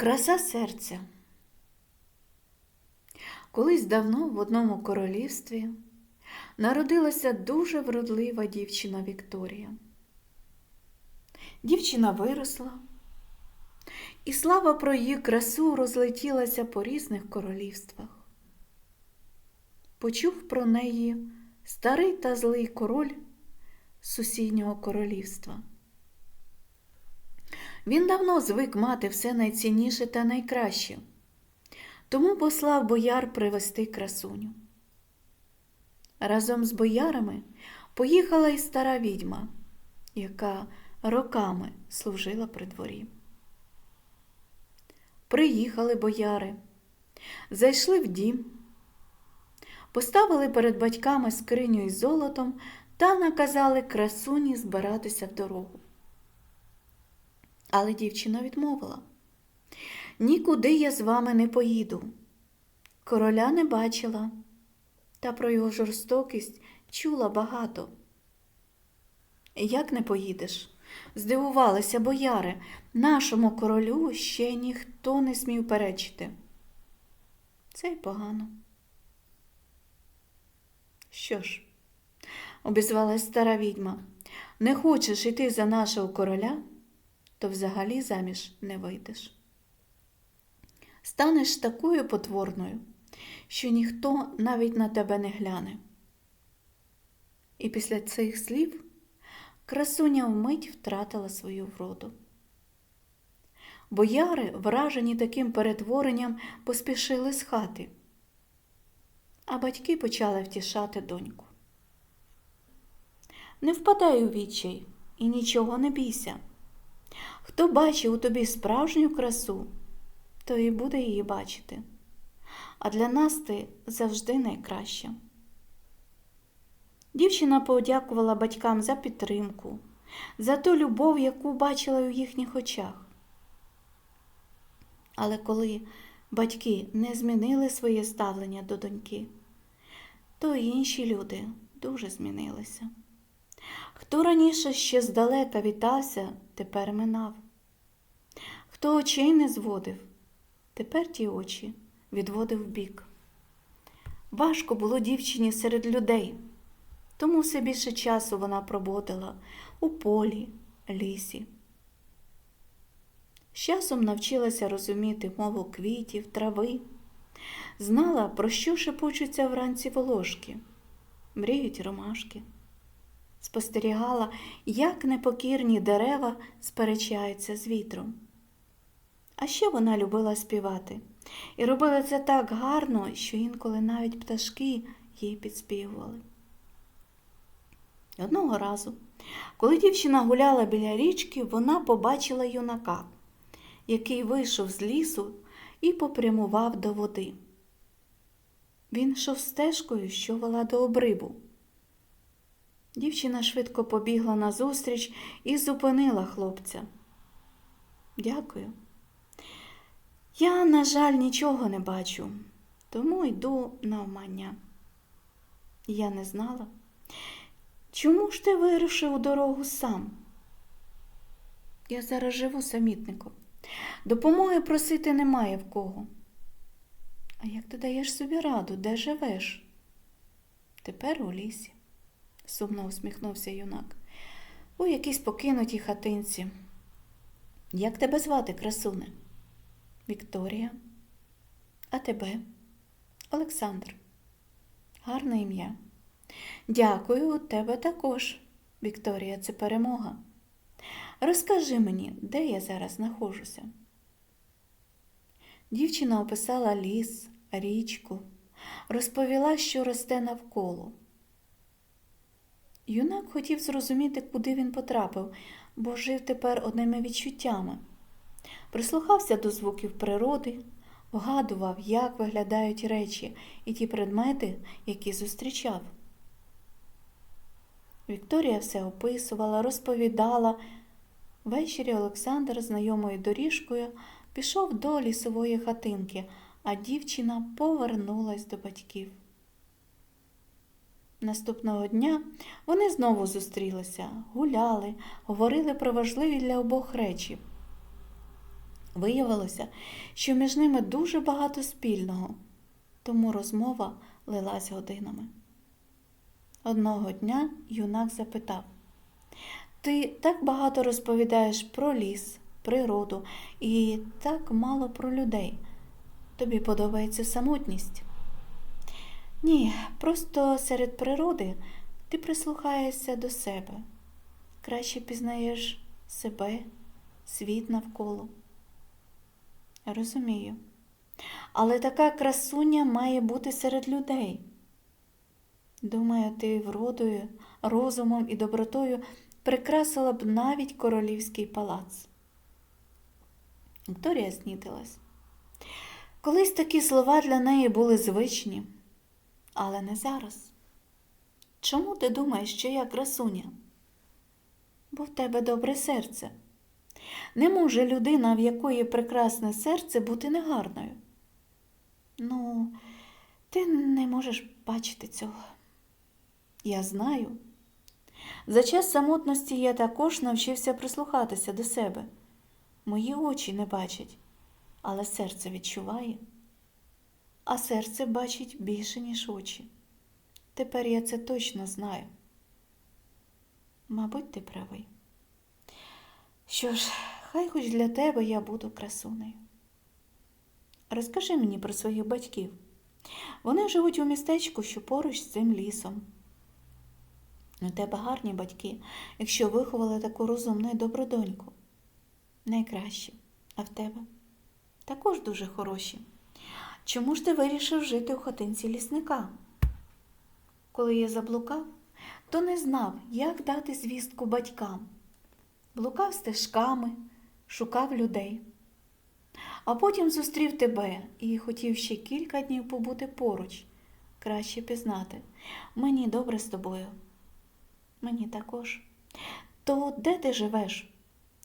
Краса серця. Колись давно в одному королівстві народилася дуже вродлива дівчина Вікторія. Дівчина виросла, і слава про її красу розлетілася по різних королівствах. Почув про неї старий та злий король сусіднього королівства. Він давно звик мати все найцінніше та найкраще, тому послав бояр привезти красуню. Разом з боярами поїхала і стара відьма, яка роками служила при дворі. Приїхали бояри, зайшли в дім, поставили перед батьками скриню із золотом та наказали красуні збиратися в дорогу. Але дівчина відмовила. Нікуди я з вами не поїду. Короля не бачила, та про його жорстокість чула багато. Як не поїдеш? Здивувалися бояри, нашому королю ще ніхто не смів перечити. Це й погано. Що ж, обізвалась стара відьма, не хочеш іти за нашого короля? То взагалі заміж не вийдеш. Станеш такою потворною, що ніхто навіть на тебе не гляне. І після цих слів красуня вмить втратила свою вроду. Бояри, вражені таким перетворенням, поспішили з хати, а батьки почали втішати доньку. Не впадай у відчай і нічого не бійся. Хто бачить у тобі справжню красу, то і буде її бачити. А для нас ти завжди найкраща. Дівчина подякувала батькам за підтримку, за ту любов, яку бачила у їхніх очах. Але коли батьки не змінили своє ставлення до доньки, то інші люди дуже змінилися. Хто раніше ще здалека вітався, тепер минав. Хто очей не зводив, тепер ті очі відводив бік. Важко було дівчині серед людей, тому все більше часу вона проводила у полі, лісі. З часом навчилася розуміти мову квітів, трави, знала, про що шепочуться вранці волошки, мріють ромашки спостерігала, як непокірні дерева сперечаються з вітром. А ще вона любила співати і робила це так гарно, що інколи навіть пташки їй підспівували. Одного разу, коли дівчина гуляла біля річки, вона побачила юнака, який вийшов з лісу і попрямував до води. Він йшов стежкою, що вела до обрибу. Дівчина швидко побігла назустріч і зупинила хлопця. Дякую. Я, на жаль, нічого не бачу, тому йду навмання. Я не знала. Чому ж ти вирушив у дорогу сам? Я зараз живу самітником. Допомоги просити немає в кого. А як ти даєш собі раду, де живеш? Тепер у лісі сумно усміхнувся юнак. У якійсь покинутій хатинці. Як тебе звати, красуне? Вікторія. А тебе? Олександр. Гарне ім'я. Дякую, у тебе також. Вікторія, це перемога. Розкажи мені, де я зараз знаходжуся. Дівчина описала ліс, річку, розповіла, що росте навколо. Юнак хотів зрозуміти, куди він потрапив, бо жив тепер одними відчуттями. Прислухався до звуків природи, вгадував, як виглядають речі і ті предмети, які зустрічав. Вікторія все описувала, розповідала. Ввечері Олександр, знайомою доріжкою, пішов до лісової хатинки, а дівчина повернулась до батьків. Наступного дня вони знову зустрілися, гуляли, говорили про важливі для обох речі. Виявилося, що між ними дуже багато спільного, тому розмова лилась годинами. Одного дня юнак запитав Ти так багато розповідаєш про ліс, природу і так мало про людей. Тобі подобається самотність? Ні, просто серед природи ти прислухаєшся до себе, краще пізнаєш себе, світ навколо. Розумію. Але така красуня має бути серед людей. Думаю, ти вродою, розумом і добротою прикрасила б навіть королівський палац. Вікторія знітилась. Колись такі слова для неї були звичні, але не зараз. Чому ти думаєш, що я красуня? Бо в тебе добре серце. Не може людина, в якої прекрасне серце, бути негарною. Ну, ти не можеш бачити цього. Я знаю. За час самотності я також навчився прислухатися до себе. Мої очі не бачать, але серце відчуває, а серце бачить більше, ніж очі. Тепер я це точно знаю. Мабуть, ти правий. Що ж, хай хоч для тебе я буду красунею. Розкажи мені про своїх батьків. Вони живуть у містечку, що поруч з цим лісом. У тебе гарні батьки, якщо виховали таку розумну і добру доньку. Найкраще, а в тебе також дуже хороші. Чому ж ти вирішив жити у хатинці лісника? Коли я заблукав, то не знав, як дати звістку батькам. Блукав стежками, шукав людей. А потім зустрів тебе і хотів ще кілька днів побути поруч, краще пізнати. Мені добре з тобою. Мені також. То де ти живеш?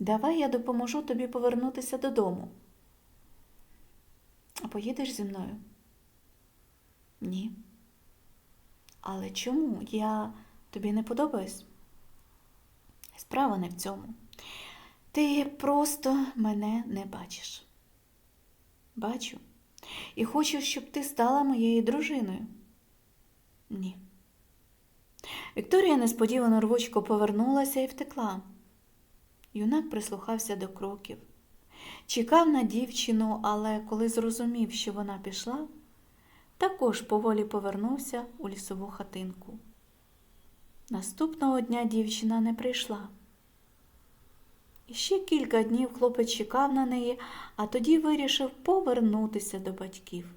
Давай я допоможу тобі повернутися додому. А поїдеш зі мною? Ні. Але чому я тобі не подобаюсь? Справа не в цьому. Ти просто мене не бачиш. Бачу. І хочу, щоб ти стала моєю дружиною. Ні. Вікторія несподівано рвучко повернулася і втекла. Юнак прислухався до кроків. Чекав на дівчину, але коли зрозумів, що вона пішла, також поволі повернувся у лісову хатинку. Наступного дня дівчина не прийшла. І ще кілька днів хлопець чекав на неї, а тоді вирішив повернутися до батьків.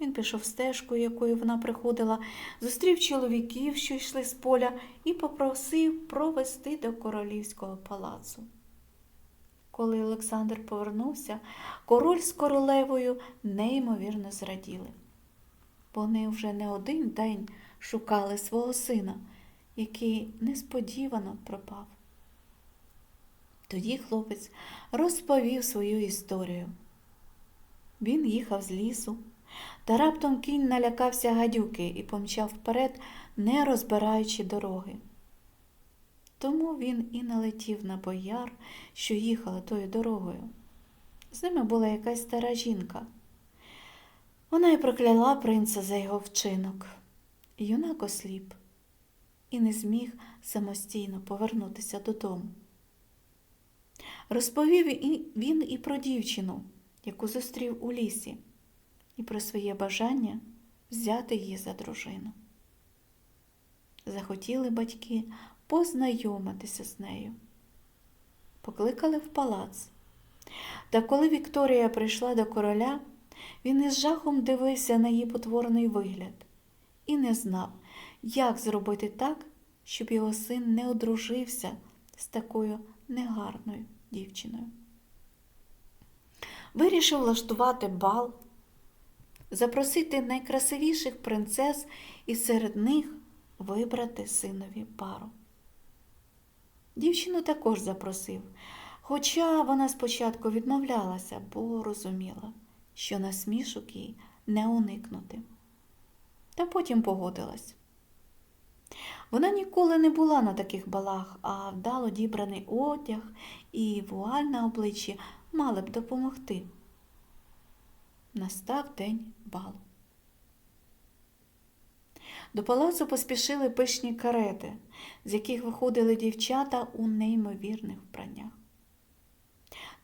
Він пішов стежкою, якою вона приходила, зустрів чоловіків, що йшли з поля, і попросив провести до королівського палацу. Коли Олександр повернувся, король з королевою неймовірно зраділи. Вони вже не один день шукали свого сина, який несподівано пропав. Тоді хлопець розповів свою історію. Він їхав з лісу, та раптом кінь налякався гадюки і помчав вперед, не розбираючи дороги. Тому він і налетів на бояр, що їхала тою дорогою. З ними була якась стара жінка. Вона й прокляла принца за його вчинок. Юнак осліп і не зміг самостійно повернутися додому. Розповів він і про дівчину, яку зустрів у лісі, і про своє бажання взяти її за дружину. Захотіли батьки познайомитися з нею. Покликали в палац. Та коли Вікторія прийшла до короля, він із жахом дивився на її потворний вигляд і не знав, як зробити так, щоб його син не одружився з такою негарною дівчиною. Вирішив влаштувати бал, запросити найкрасивіших принцес і серед них вибрати синові пару. Дівчину також запросив, хоча вона спочатку відмовлялася, бо розуміла, що насмішок їй не уникнути. Та потім погодилась. Вона ніколи не була на таких балах, а вдало дібраний одяг і вуаль на обличчі мали б допомогти. Настав день балу. До палацу поспішили пишні карети, з яких виходили дівчата у неймовірних вбраннях.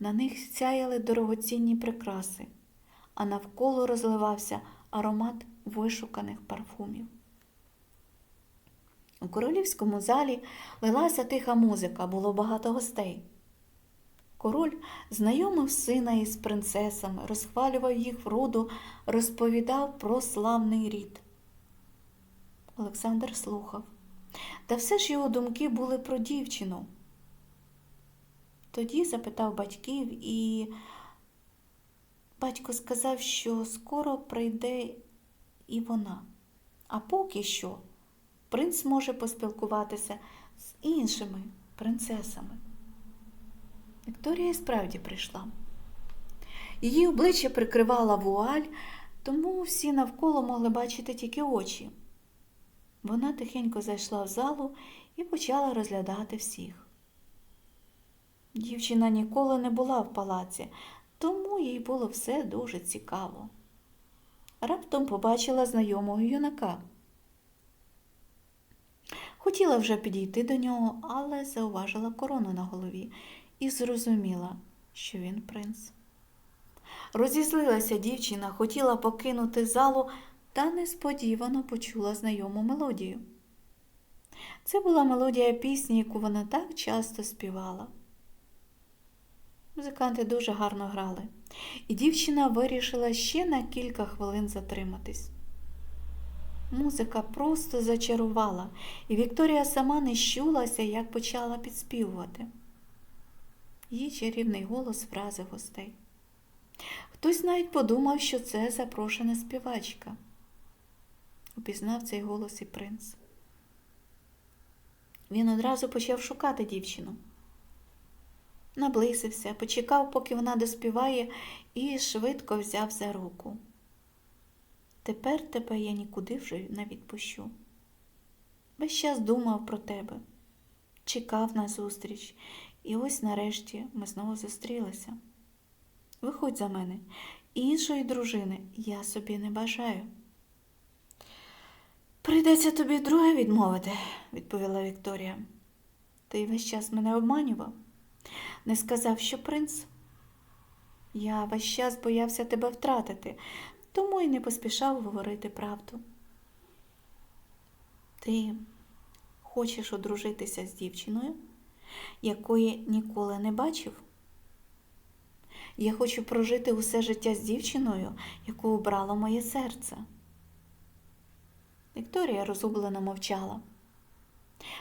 На них сяяли дорогоцінні прикраси, а навколо розливався аромат вишуканих парфумів. У королівському залі лилася тиха музика, було багато гостей. Король знайомив сина із принцесами, розхвалював їх вроду, розповідав про славний рід. Олександр слухав, та все ж його думки були про дівчину. Тоді запитав батьків, і батько сказав, що скоро прийде і вона. А поки що принц може поспілкуватися з іншими принцесами. Вікторія і справді прийшла. Її обличчя прикривала вуаль, тому всі навколо могли бачити тільки очі. Вона тихенько зайшла в залу і почала розглядати всіх. Дівчина ніколи не була в палаці, тому їй було все дуже цікаво. Раптом побачила знайомого юнака. Хотіла вже підійти до нього, але зауважила корону на голові і зрозуміла, що він принц. Розізлилася дівчина, хотіла покинути залу, та несподівано почула знайому мелодію. Це була мелодія пісні, яку вона так часто співала. Музиканти дуже гарно грали, і дівчина вирішила ще на кілька хвилин затриматись. Музика просто зачарувала, і Вікторія сама не щулася, як почала підспівувати. Її чарівний голос вразив гостей. Хтось навіть подумав, що це запрошена співачка. Упізнав цей голос і принц. Він одразу почав шукати дівчину. Наблизився, почекав, поки вона доспіває, і швидко взяв за руку. Тепер тебе я нікуди вже не відпущу. Весь час думав про тебе, чекав на зустріч, і ось нарешті ми знову зустрілися. Виходь за мене, іншої дружини я собі не бажаю. Прийдеться тобі друге відмовити, відповіла Вікторія. Ти весь час мене обманював, не сказав, що принц. Я весь час боявся тебе втратити, тому й не поспішав говорити правду. Ти хочеш одружитися з дівчиною, якої ніколи не бачив? Я хочу прожити усе життя з дівчиною, яку обрало моє серце. Вікторія розгублено мовчала.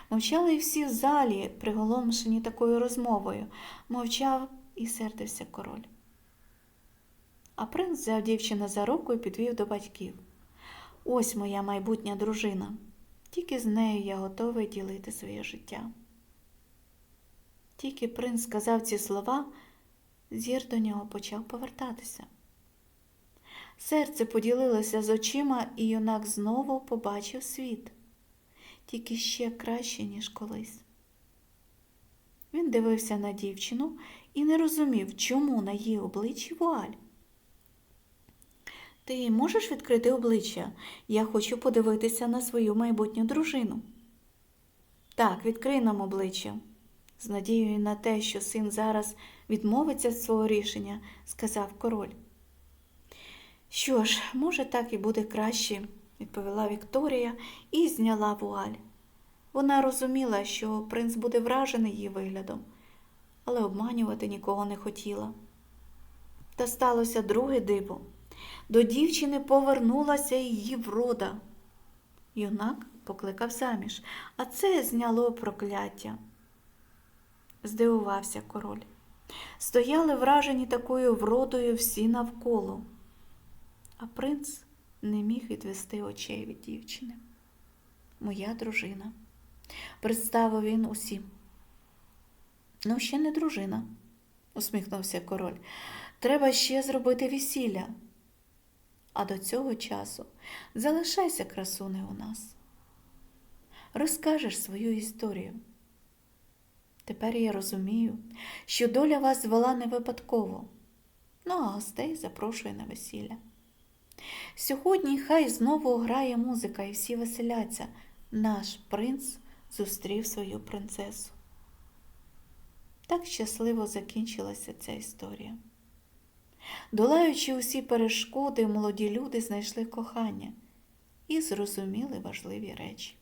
Мовчали і всі в залі, приголомшені такою розмовою, мовчав і сердився король. А принц взяв дівчину за руку і підвів до батьків. Ось моя майбутня дружина. Тільки з нею я готовий ділити своє життя. Тільки принц сказав ці слова, зір до нього почав повертатися. Серце поділилося з очима, і юнак знову побачив світ, тільки ще краще, ніж колись. Він дивився на дівчину і не розумів, чому на її обличчі вуаль. Ти можеш відкрити обличчя? Я хочу подивитися на свою майбутню дружину. Так, відкрий нам обличчя. З надією на те, що син зараз відмовиться від свого рішення, сказав король. Що ж, може, так і буде краще, відповіла Вікторія і зняла вуаль. Вона розуміла, що принц буде вражений її виглядом, але обманювати нікого не хотіла. Та сталося друге диво. До дівчини повернулася її врода. Юнак покликав заміж, а це зняло прокляття. Здивувався король. Стояли вражені такою вродою всі навколо, а принц не міг відвести очей від дівчини. Моя дружина, представив він усім. Ну, ще не дружина, усміхнувся король. Треба ще зробити весілля. А до цього часу залишайся красуне у нас. розкажеш свою історію. Тепер я розумію, що доля вас звела не випадково, ну а гостей запрошує на весілля. Сьогодні хай знову грає музика і всі веселяться. Наш принц зустрів свою принцесу. Так щасливо закінчилася ця історія. Долаючи усі перешкоди, молоді люди знайшли кохання і зрозуміли важливі речі.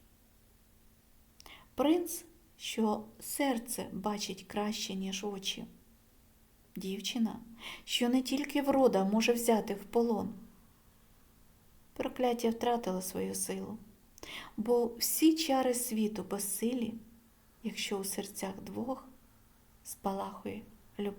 Принц, що серце бачить краще, ніж очі. Дівчина, що не тільки врода може взяти в полон. Прокляття втратило свою силу, бо всі чари світу безсилі, якщо у серцях двох спалахує